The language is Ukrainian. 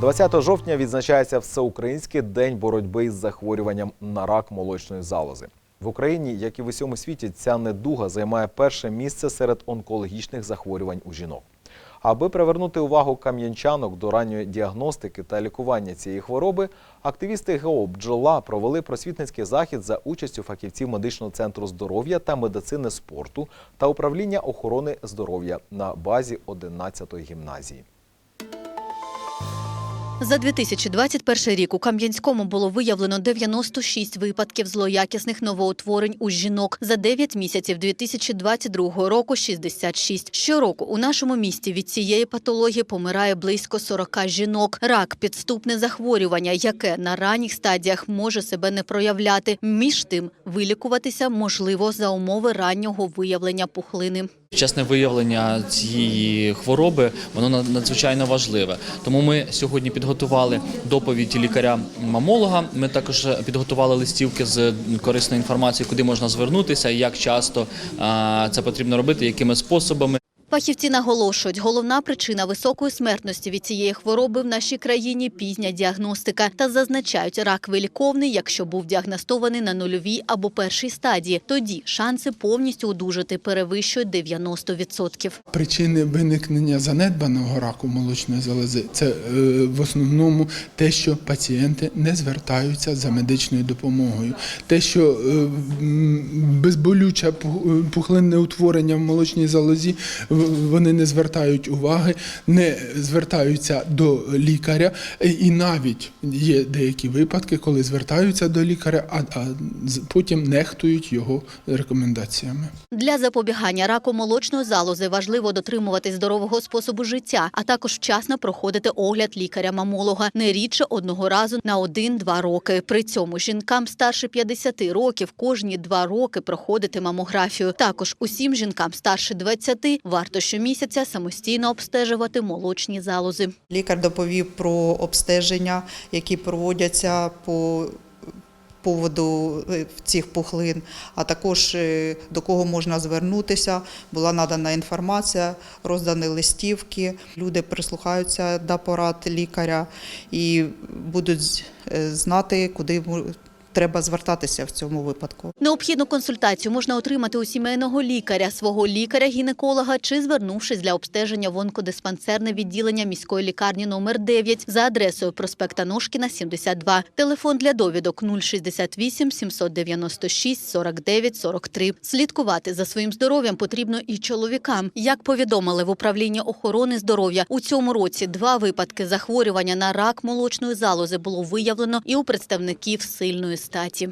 20 жовтня відзначається Всеукраїнський день боротьби із захворюванням на рак молочної залози. В Україні, як і в усьому світі, ця недуга займає перше місце серед онкологічних захворювань у жінок. Аби привернути увагу кам'янчанок до ранньої діагностики та лікування цієї хвороби, активісти ГО «Бджола» провели просвітницький захід за участю фахівців медичного центру здоров'я та медицини спорту та управління охорони здоров'я на базі 11-ї гімназії. За 2021 рік у Кам'янському було виявлено 96 випадків злоякісних новоутворень у жінок. За 9 місяців 2022 року – 66. Щороку у нашому місті від цієї патології помирає близько 40 жінок. Рак – підступне захворювання, яке на ранніх стадіях може себе не проявляти. Між тим, вилікуватися можливо за умови раннього виявлення пухлини. Вчасне виявлення цієї хвороби воно на- надзвичайно важливе. Тому ми сьогодні підготували доповідь лікаря-мамолога. Ми також підготували листівки з корисною інформацією, куди можна звернутися, як часто це потрібно робити, якими способами. Фахівці наголошують, головна причина високої смертності від цієї хвороби в нашій країні – пізня діагностика. Та зазначають, рак виліковний, якщо був діагностований на нульовій або першій стадії. Тоді шанси повністю одужати перевищують 90%. Причини виникнення занедбаного раку молочної залози це е, в основному те, що пацієнти не звертаються за медичною допомогою, те, що е, е, пухлинне утворення в молочній залозі, вони не звертають уваги, не звертаються до лікаря, і навіть є деякі випадки, коли звертаються до лікаря, а, а потім нехтують його рекомендаціями. Для запобігання раку молочної залози важливо дотримуватись здорового способу життя, а також вчасно проходити огляд лікаря-мамолога не рідше одного разу на 1-2 роки. При цьому жінкам старше 50 років кожні 2 роки проходити мамографію. Також усім жінкам старше 20 варто щомісяця самостійно обстежувати молочні залози. Лікар доповів про обстеження, які проводяться по поводу е, цих пухлин, а також е, до кого можна звернутися. Була надана інформація, роздані листівки. Люди прислухаються до порад лікаря і будуть е, знати, куди треба звертатися в цьому випадку. Необхідну консультацію можна отримати у сімейного лікаря, свого лікаря-гінеколога чи звернувшись для обстеження в онкодиспансерне відділення міської лікарні номер 9 за адресою проспекта Ножкіна, 72. Телефон для довідок 068 796 49 43. Слідкувати за своїм здоров'ям потрібно і чоловікам. Як повідомили в управлінні охорони здоров'я, у цьому році два випадки захворювання на рак молочної залози було виявлено і у представників сильної статі.